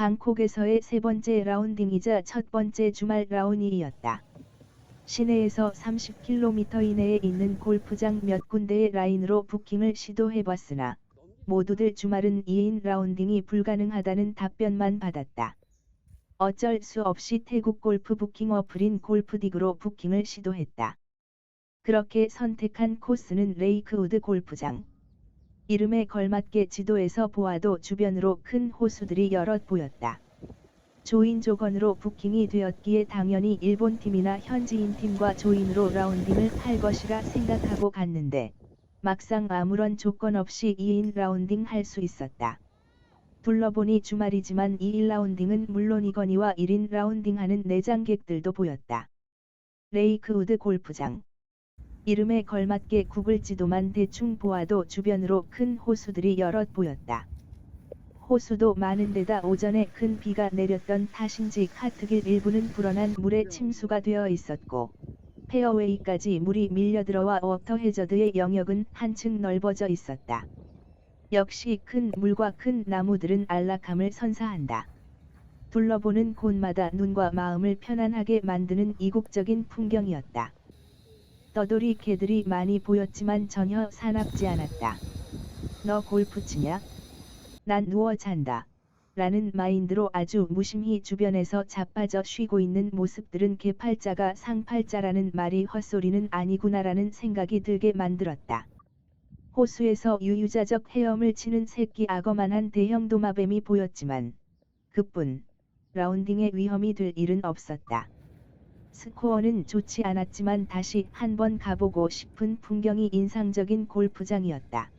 방콕에서의 세 번째 라운딩이자 첫 번째 주말 라운이었다. 시내에서 30km 이내에 있는 골프장 몇 군데의 라인으로 부킹을 시도해봤으나 모두들 주말은 2인 라운딩이 불가능하다는 답변만 받았다. 어쩔 수 없이 태국 골프 부킹 어플인 골프딕으로 부킹을 시도했다. 그렇게 선택한 코스는 레이크우드 골프장. 이름에 걸맞게 지도에서 보아도 주변으로 큰 호수들이 여럿 보였다. 조인 조건으로 부킹이 되었기에 당연히 일본 팀이나 현지인 팀과 조인으로 라운딩을 할 것이라 생각하고 갔는데 막상 아무런 조건 없이 2인 라운딩 할 수 있었다. 둘러보니 주말이지만 2인 라운딩은 물론이거니와 1인 라운딩하는 내장객들도 보였다. 레이크우드 골프장 이름에 걸맞게 구글 지도만 대충 보아도 주변으로 큰 호수들이 여럿 보였다. 호수도 많은 데다 오전에 큰 비가 내렸던 탓인지 카트길 일부는 불어난 물에 침수가 되어 있었고 페어웨이까지 물이 밀려들어와 워터 해저드의 영역은 한층 넓어져 있었다. 역시 큰 물과 큰 나무들은 안락함을 선사한다. 둘러보는 곳마다 눈과 마음을 편안하게 만드는 이국적인 풍경이었다. 떠돌이 개들이 많이 보였지만 전혀 사납지 않았다. 너 골프 치냐? 난 누워 잔다. 라는 마인드로 아주 무심히 주변에서 자빠져 쉬고 있는 모습들은 개팔자가 상팔자라는 말이 헛소리는 아니구나라는 생각이 들게 만들었다. 호수에서 유유자적 헤엄을 치는 새끼 악어만한 대형 도마뱀이 보였지만 그뿐 라운딩의 위험이 될 일은 없었다. 스코어는 좋지 않았지만 다시 한번 가보고 싶은 풍경이 인상적인 골프장이었다.